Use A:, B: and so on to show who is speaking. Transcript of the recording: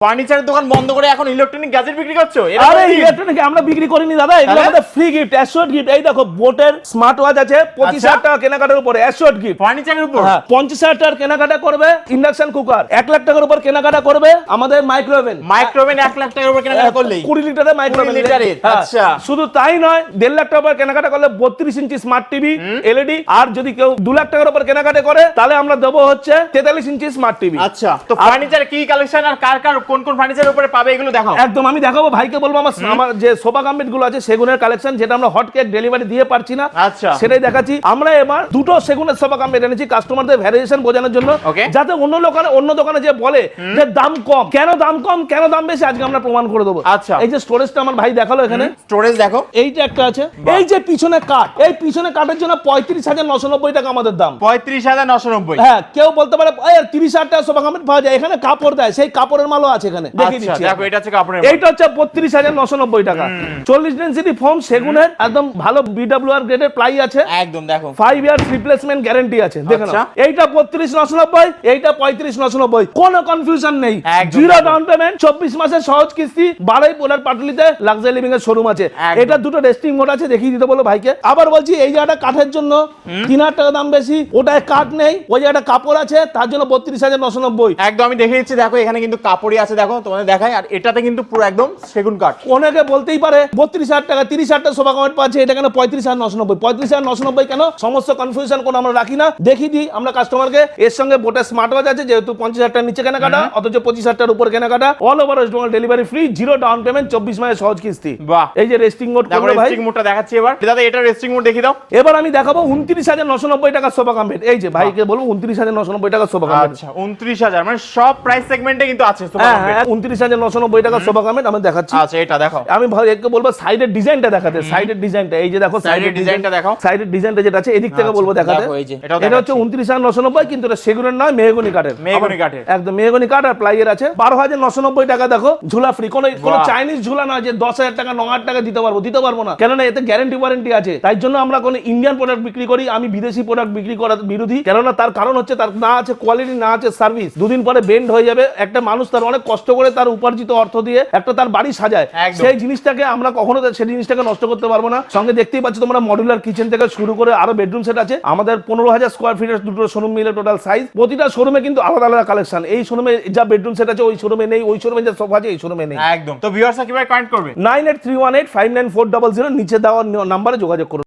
A: ফার্নিচারের দোকান বন্ধ করে এখন ইলেকট্রনিক গ্যাজেট বিক্রি করছ?
B: আরে ইলেকট্রনিক আমরা বিক্রি করিনি দাদা এগুলো আমাদের ফ্রি গিফট অ্যাশোর্ড গিফট এই দেখো বোটের স্মার্ট ওয়াচ আছে পঁচিশ
A: আচ্ছা।
B: হাজার টাকা কেনাকাটার উপরে অ্যাশোর্ড গিফট
A: ফার্নিচারের উপর?
B: হ্যাঁ পঞ্চাশ হাজার টাকার কেনাকাটা করবে ইন্ডাকশন কুকার এক লাখ টাকার উপর কেনাকাটা করবে আমাদের মাইক্রোওভেন
A: মাইক্রোওভেন এক লাখ টাকার উপর কেনাকাটা করলেই।
B: কুড়ি লিটারের মাইক্রোওভেন
A: লিটারের, আচ্ছা।
B: শুধু তাই নয় দেড় লাখ টাকার উপর কেনাকাটা করলে বত্রিশ ইঞ্চি স্মার্ট টিভি এলইডি আর যদি কেউ দু লাখ টাকার উপর কেনাকাটা করে তাহলে আমরা দেবো হচ্ছে তেতাল্লিশ ইঞ্চি স্মার্ট টিভি
A: আচ্ছা তো ফার্নিচার কি কালেকশন আর কার কার কোন কোন ফার্নিচারের উপরে পাবে এগুলো দেখাও।
B: একদম আমি দেখাবো ভাইকে বলব আমার আমার যে সোফা কাম্পিটগুলো আছে সেগুনের কালেকশন যেটা আমরা হট কেক ডেলিভারি দিয়ে পারছি না
A: আচ্ছা।
B: সেটাই দেখাচ্ছি। আমরা এবার দুটো সেগুনের সোফা কাম্পিট এনেছি কাস্টমারদের ভ্যারিয়েশন বোঝানোর জন্য। যাতে অন্য দোকানে অন্য দোকানে যে বলে যে দাম কম কেন দাম কম কেন দাম বেশি আজকে আমরা প্রমাণ করে দেবো।
A: আচ্ছা।
B: এই যে স্টোরেজটা আমার ভাই দেখাল এখানে।
A: স্টোরেজ দেখো।
B: এইটা একটা আছে। এই যে পিছনে কাঠ এই পিছনে কাঠের জন্য পঁয়ত্রিশ হাজার নশো নব্বই টাকা আমাদের দাম।
A: পঁয়ত্রিশ হাজার নশো নব্বই।
B: হ্যাঁ কেউ বলতে পারে তিরিশ হাজার টাকা সোফা কাম্পিট পাওয়া যায় এখানে কাপড় দেয় সেই কাপড়ের মালও আছে। এখানে। দেখিয়ে
A: আচ্ছা
B: দিচ্ছি
A: দেখো এটা হচ্ছে
B: এইটা টাকা। চল্লিশ ডেন্সিটি ফোম সেগুনের একদম ভালো গ্রেডের প্লাই আছে।
A: একদম দেখো।
B: ইয়ার্স রিপ্লেসমেন্ট গ্যারান্টি আছে দেখে নাও।
A: আচ্ছা।
B: এইটা বত্রিশ নশো নব্বই এইটা পঁয়ত্রিশ নশো নব্বই কোনো কনফিউশন নেই। জিরো ডাউন পেমেন্ট চব্বিশ মাসের সহজ কিস্তি বাড়াই পোলার পাটলিতে লাক্সারি লিভিং এর শোরুম আছে। এটা দুটো রেস্টিং মোড আছে দেখিয়ে দিতে বলো ভাইকে। আবার বলছি এই জায়গাটা কাঠের জন্য তিন হাজার টাকা দাম বেশি ওটায় কাঠ নেই ওই জায়গাটা কাপড় আছে তার জন্য বত্রিশ হাজার নশো নব্বই
A: একদম আমি দেখে দিচ্ছি দেখো এখানে কিন্তু কাপড়ই আছে। দেখো তোমাদের দেখাই আর এটাতে কিন্তু পুরো একদম সেগুন কাঠ।
B: অনেকে বলতেই পারে বত্রিশ হাজার টাকা তিরিশ হাজার টাকা সোফা কমেন্ট পাচ্ছে এটা কেন পঁয়ত্রিশ হাজার নশো নব্বই? পঁয়ত্রিশ হাজার নশো নব্বই কেন? সমস্ত কনফিউশন কোনো আমরা রাখি না। দেখিয়ে দিই আমরা কাস্টমারকে এর সঙ্গে বোটের স্মার্ট ওয়াচ আছে যেহেতু পঞ্চাশ হাজার টাকার নিচে কেনাকাটা অথচ পঁচিশ হাজার টাকার উপর কেনাকাটা। All over West Bengal delivery free zero down payment চব্বিশ মাসের সহজ কিস্তি।
A: বাহ।
B: এই যে রেস্টিং মোড
A: দেখো
B: ভাই।
A: রেস্ট্রিং মোডটা দেখাচ্ছি এবার। দাদা এটা রেস্টিং মোড দেখিয়ে দাও।
B: এবার আমি দেখাবো উনত্রিশ হাজার নশো নব্বই টাকার সোফা কমপ্লিট এই যে ভাইকে বলব উনত্রিশ হাজার নশো নব্বই টাকার সোফা
A: আচ্ছা উনত্রিশ হাজার মানে সব প্রাইস সেগমেন্টে কিন্তু আছে সোফা
B: উনত্রিশ হাজার নশো নব্বই টাকা সোফা কমপ্লিট আমি দেখাচ্ছি।
A: আচ্ছা এটা দেখো
B: আমি ভাইকে বলব সাইডের ডিজাইনটা দেখাতে সাইডের ডিজাইনটা এই যে দেখো
A: সাইডের ডিজাইনটা দেখাও।
B: সাইডের ডিজাইনটা যেটা আছে এদিক থেকে
A: আচ্ছা,
B: বলব দেখাতে।
A: দেখো
B: এটা হচ্ছে উনত্রিশ হাজার নশো নব্বই কিন্তু এটা সেগুনের নয় মেহগনি কাঠের।
A: মেহগনি কাঠের।
B: একদম মেহগনি কাঠ আর প্লাইয়ের আছে। বারো হাজার নশো নব্বই টাকা দেখো ঝুলা ফ্রি কোনো কোনো চাইনিজ ঝুলা নয় যে দশ হাজার টাকা ন হাজার টাকা দিতে পারব দিতে পারব না। কেননা এতে গ্যারান্টি ওয়ারেন্টি আছে। তাই জন্য আমরা কোনো ইন্ডিয়ান প্রোডাক্ট বিক্রি করি আমি বিদেশি প্রোডাক্ট বিক্রি করার বিরোধী। কেননা তার কারণ হচ্ছে তার না আছে কোয়ালিটি না আছে সার্ভিস দুদিন পরে বেন্ড হয়ে যাবে। একটা মানুষ তার অনেক কষ্ট করে তার উপার্জিত অর্থ দিয়ে একটা তার বাড়ি সাজায় সেই জিনিসটাকে আমরা কখনো সেই জিনিসটাকে নষ্ট করতে পারব না। সঙ্গে দেখতেই পাচ্ছ তোমরা মডুলার কিচেন থেকে শুরু করে আরও বেডরুম সেট আছে। আমাদের পনেরো হাজার স্কোয়ার ফিটের দুটো শোরুম মিলে টোটাল সাইজ প্রতিটা শোরুমে কিন্তু আলাদা আলাদা কালেকশন এই শোরুমে যা বেডরুম সেট আছে ওই শোরুমে নেই ওই শোরুমে যা সোফা আছে এই শোরুমে নেই।
A: একদম। তো ভিউয়ার্সরা কীভাবে কানেক্ট করবে?
B: Nine eight three one eight five nine four double zero নিচে দেওয়ার নাম্বারে যোগাযোগ করুন